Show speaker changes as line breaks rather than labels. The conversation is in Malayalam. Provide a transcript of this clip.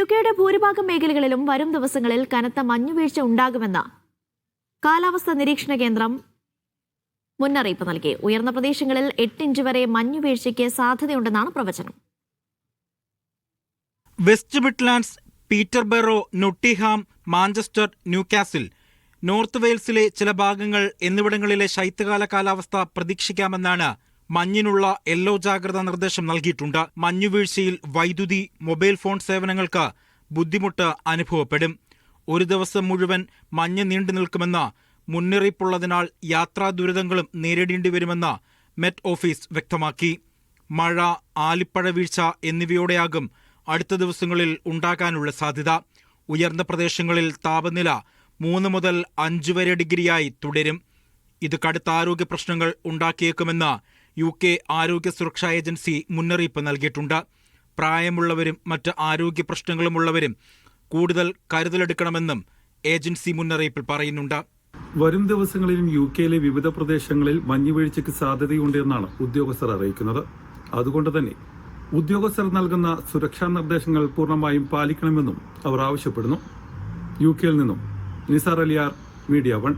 യു കെയുടെ ഭൂരിഭാഗം മേഖലകളിലും വരും ദിവസങ്ങളിൽ കനത്ത മഞ്ഞുവീഴ്ച ഉണ്ടാകുമെന്ന് കാലാവസ്ഥാ നിരീക്ഷണ കേന്ദ്രം മുന്നറിയിപ്പ് നൽകി. ഉയർന്ന പ്രദേശങ്ങളിൽ എട്ട് ഇഞ്ച് വരെ മഞ്ഞുവീഴ്ചയ്ക്ക് സാധ്യതയുണ്ടെന്നാണ് പ്രവചനം.
West Midlands Peterborough Nottingham Manchester Newcastle North വെയിൽസിലെ ചില ഭാഗങ്ങൾ എന്നിവിടങ്ങളിലെ ശൈത്യകാല കാലാവസ്ഥ പ്രതീക്ഷിക്കാമെന്നാണ് മഞ്ഞിനുള്ള യെല്ലോ ജാഗ്രതാ നിർദ്ദേശം നൽകിയിട്ടുണ്ട്. മഞ്ഞുവീഴ്ചയിൽ വൈദ്യുതി മൊബൈൽ ഫോൺ സേവനങ്ങൾക്ക് ബുദ്ധിമുട്ട് അനുഭവപ്പെടും. ഒരു ദിവസം മുഴുവൻ മഞ്ഞ് നീണ്ടു നിൽക്കുമെന്ന മുന്നറിയിപ്പുള്ളതിനാൽ യാത്രാ ദുരിതങ്ങളും നേരിടേണ്ടി വരുമെന്ന് മെറ്റ് ഓഫീസ് വ്യക്തമാക്കി. മഴ ആലിപ്പഴ വീഴ്ച എന്നിവയോടെയാകും അടുത്ത ദിവസങ്ങളിൽ ഉണ്ടാകാനുള്ള സാധ്യത. ഉയർന്ന പ്രദേശങ്ങളിൽ താപനില മൂന്ന് മുതൽ അഞ്ച് വരെ ഡിഗ്രിയായി തുടരും. ഇത് കടുത്ത ആരോഗ്യ പ്രശ്നങ്ങൾ ഉണ്ടാക്കിയേക്കുമെന്ന് യു കെ ആരോഗ്യ സുരക്ഷാ ഏജൻസി മുന്നറിയിപ്പ് നൽകിയിട്ടുണ്ട്. പ്രായമുള്ളവരും മറ്റ് ആരോഗ്യ പ്രശ്നങ്ങളുമുള്ളവരും കൂടുതൽ കരുതലെടുക്കണമെന്നും ഏജൻസി മുന്നറിയിപ്പിൽ പറയുന്നുണ്ട്.
വരും ദിവസങ്ങളിലും യു കെയിലെ വിവിധ പ്രദേശങ്ങളിൽ മഞ്ഞുവീഴ്ചയ്ക്ക് സാധ്യതയുണ്ടെന്നാണ് ഉദ്യോഗസ്ഥർ അറിയിക്കുന്നത്. അതുകൊണ്ട് തന്നെ ഉദ്യോഗസ്ഥർ നൽകുന്ന സുരക്ഷാ നിർദ്ദേശങ്ങൾ പൂർണമായും പാലിക്കണമെന്നും അവർ ആവശ്യപ്പെടുന്നു. യു കെയിൽ നിന്നും നിസാർ അലിയാർ മീഡിയ വൺ.